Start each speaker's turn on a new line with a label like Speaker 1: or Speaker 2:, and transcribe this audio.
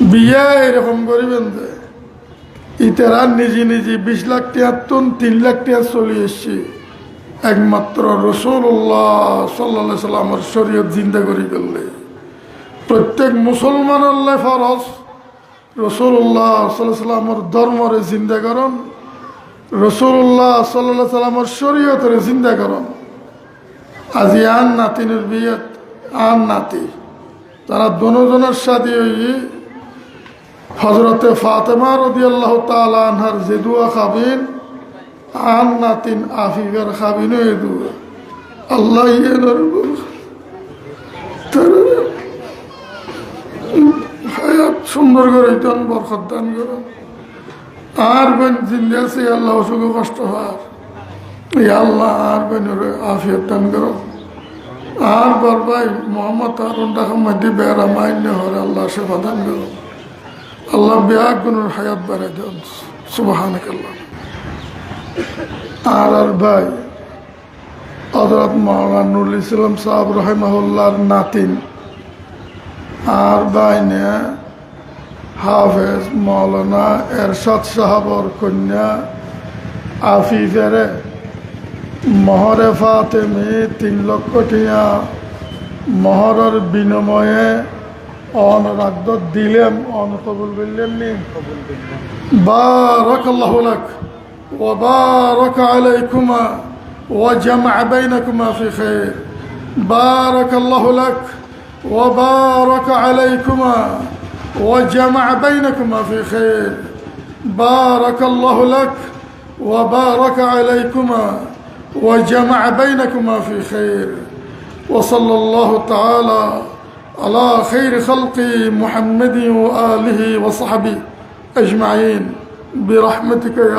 Speaker 1: বিয়া এরকম করিবেন যে, ইতারা নিজে নিজে বিশ লাখ তিয়াত্তর তিন লাখ টিয়া চলে এসছে। একমাত্র রসুল্লাহ সাল্লা সাল্লামের শরীয়ত জিন্দা করি করলে প্রত্যেক মুসলমানের ফরজ। রসুল্লাহ সাল্লাহ সাল্লামের ধর্মরে জিন্দা করন। রসুল্লাহ সাল্লাহ সাল্লামের শরীয়তরে জিন্দা করন। আজি আন নাতিনের বিয়েত আন নাতি, তারা দনোজনের সাথে ওই হজরতে ফাতেমা রদি আল্লাহ তালানহার জেদুয়া খাবিন আন নাতিন আফিকার খাবিন এদুয়া আল্লাহ ইয়ের হায়াত সুন্দর করে দান, বরকত দান করো। আর বেন জিন্দে আল্লাহ অসুখ কষ্ট হওয়ার আল্লাহ আর বেনের আফিয়ত দান করো। আর বরবাই মোহাম্মদ আরুন টাকা মধ্যে বেড়া মাইন্য হরে আল্লাহ সেবা দান করো। আল্লাহ বিয়া গুনুর হায়াত বাড়াই দেন। সুবাহান আল্লাহ আর আর ভাই হজরত মৌলানা নুরুল ইসলাম সাহেব রহিমাহুল্লাহর নাতিন আর ভাই নে হাফেজ মৌলানা এরশাদ সাহাবর কন্যা আফিফেরে মহরে ফাতেমি তিন লক্ষ টিয়া মহরের বিনিময়ে وأنا ردت ديلم وأنا قبول باللمين بارك الله لك وبارك عليكما وجمع بينكما في خير بارك الله لك وبارك عليكما وجمع بينكما في خير بارك الله لك وبارك عليكما وجمع بينكما في خير وصلى الله تعالى على خير خلق محمد وآله وصحبه أجمعين. برحمتك يا